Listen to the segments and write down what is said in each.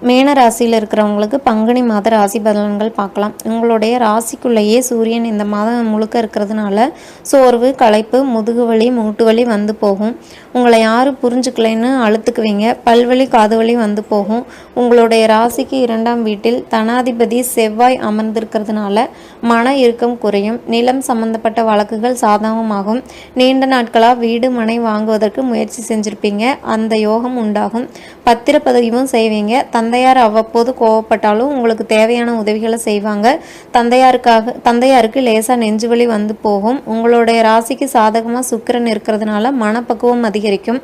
மேன ராசியில் இருக்கிறவங்களுக்கு பங்குனி மாத ராசி பலன்கள் பார்க்கலாம். உங்களுடைய ராசிக்குள்ளேயே சூரியன் இந்த மாதம் முழுக்க இருக்கிறதுனால சோர்வு களைப்பு முதுகு வலி மூட்டு வலி வந்து போகும். உங்களை யாரும் புரிஞ்சுக்கலைன்னு அழுத்துக்குவீங்க. பல்வலி காது வலி வந்து போகும். உங்களுடைய ராசிக்கு இரண்டாம் வீட்டில் தனாதிபதி செவ்வாய் அமர்ந்திருக்கிறதுனால மன இறுக்கம் குறையும். நிலம் சம்பந்தப்பட்ட வழக்குகள் சாதகமாகும். நீண்ட நாட்களாக வீடு மனை வாங்குவதற்கு முயற்சி செஞ்சுருப்பீங்க. அந்த யோகம் உண்டாகும். பத்திரப்பதிவும் செய்வீங்க. தன் தந்தையார் அவ்வப்போது கோவப்பட்டாலும் உங்களுக்கு தேவையான உதவிகளை செய்வாங்க. தந்தையாருக்காக தந்தையாருக்கு லேசாக நெஞ்சுவலி வந்து போகும். உங்களுடைய ராசிக்கு சாதகமாக சுக்கிரன் இருக்கிறதுனால மனப்பக்குவம் அதிகரிக்கும்.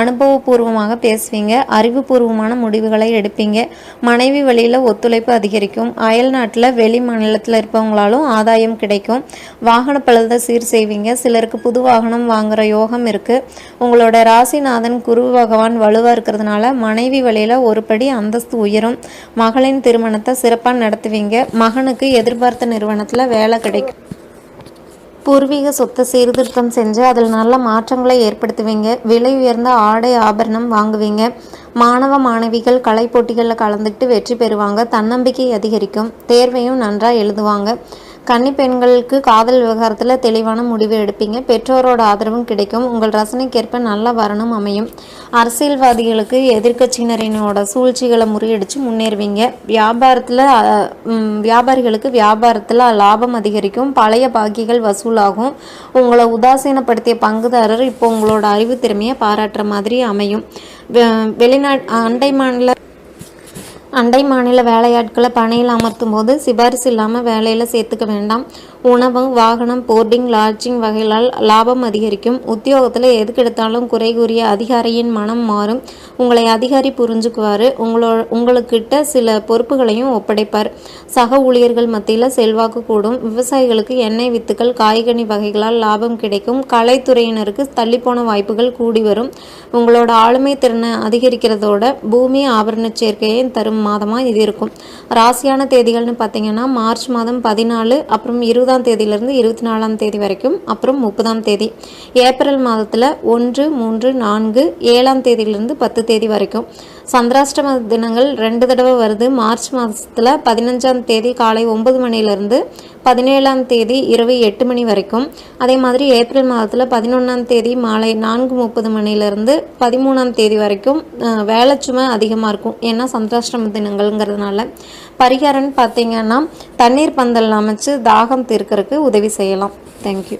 அனுபவபூர்வமாக பேசுவீங்க. அறிவுபூர்வமான முடிவுகளை எடுப்பீங்க. மனைவி வழியில் ஒத்துழைப்பு அதிகரிக்கும். அயல் நாட்டில் வெளி மாநிலத்தில் இருப்பவங்களாலும் ஆதாயம் கிடைக்கும். வாகன பழுதை சீர் செய்வீங்க. சிலருக்கு புது வாகனம் வாங்குற யோகம் இருக்குது உங்களோட ராசிநாதன் குரு பகவான் வலுவாக இருக்கிறதுனால மனைவி வழியில் ஒரு படி அந்தஸ்து உயரும் மகளின் திருமணத்தை சிறப்பாக நடத்துவீங்க. மகனுக்கு எதிர்பார்த்த நிறுவனத்தில் வேலை கிடைக்கும். பூர்வீக சொத்தை சீர்திருத்தம் செஞ்சு அதில் நல்ல மாற்றங்களை ஏற்படுத்துவீங்க. விலை உயர்ந்த ஆடை ஆபரணம் வாங்குவீங்க. மாணவ மாணவிகள் கலை போட்டிகளில் கலந்துக்கிட்டு வெற்றி பெறுவாங்க. தன்னம்பிக்கை அதிகரிக்கும். தேர்வையும் நன்றாக எழுதுவாங்க. கன்னி பெண்களுக்கு காதல் விவகாரத்தில் தெளிவான முடிவு எடுப்பீங்க. பெற்றோரோட ஆதரவும் கிடைக்கும். உங்கள் ரசனைக்கேற்ப நல்ல வரணும் அமையும். அரசியல்வாதிகளுக்கு எதிர்க்கட்சியினரினோட சூழ்ச்சிகளை முறியடித்து முன்னேறுவீங்க. வியாபாரத்தில் வியாபாரிகளுக்கு வியாபாரத்தில் லாபம் அதிகரிக்கும். பழைய பாக்கிகள் வசூலாகும். உங்களை உதாசீனப்படுத்திய பங்குதாரர் இப்போ உங்களோட அறிவு திறமையை பாராட்டுற மாதிரி அமையும். வெளிநாட் அண்டை மாநில அண்டை மாநில வேலையாட்களை பணியில் அமர்த்தும் போது சிபாரிசு இல்லாமல் வேலையில் சேர்த்துக்க வேண்டாம். உணவு வாகனம் போர்டிங் லாட்ஜிங் வகைகளால் லாபம் அதிகரிக்கும். உத்தியோகத்தில் எதுக்கெடுத்தாலும் குறை கூறிய அதிகாரியின் மனம் மாறும். உங்களை அதிகாரி புரிஞ்சுக்குவார். உங்களோ உங்களுக்கிட்ட சில பொறுப்புகளையும் ஒப்படைப்பார். சக ஊழியர்கள் மத்தியில் செல்வாக்கு கூடும். விவசாயிகளுக்கு எண்ணெய் வித்துக்கள் காய்கனி வகைகளால் லாபம் கிடைக்கும். கலைத்துறையினருக்கு தள்ளிப்போன வாய்ப்புகள் கூடி வரும். உங்களோட ஆளுமை திறனை அதிகரிக்கிறதோட பூமி ஆபரண சேர்க்கையை தரும் மாதமாக இது இருக்கும். ராசியான தேதிகள்னு பார்த்தீங்கன்னா மார்ச் மாதம் பதினாலு அப்புறம் இருபதாம் தேதியிலிருந்து இருபத்தி நாலாம் தேதி வரைக்கும் அப்புறம் முப்பதாம் தேதி. ஏப்ரல் மாதத்தில் ஒன்று மூன்று நான்கு ஏழாம் தேதியிலிருந்து பத்து தேதி வரைக்கும். சந்திராஷ்டம தினங்கள் ரெண்டு தடவை வருது. மார்ச் மாதத்தில் பதினஞ்சாம் தேதி காலை ஒன்பது மணிலேருந்து பதினேழாம் தேதி இரவு எட்டு மணி வரைக்கும். அதே மாதிரி ஏப்ரல் மாதத்தில் பதினொன்றாம் தேதி மாலை நான்கு முப்பது மணிலேருந்து பதிமூணாம் தேதி வரைக்கும் வேலை சுமை அதிகமாக இருக்கும். ஏன்னா சந்திராஷ்டம தினங்கள்ங்கிறதுனால. பரிகாரம்னு பார்த்தீங்கன்னா தண்ணீர் பந்தல் அமைச்சு தாகம் தீர்க்கறதுக்கு உதவி செய்யலாம். தேங்க்யூ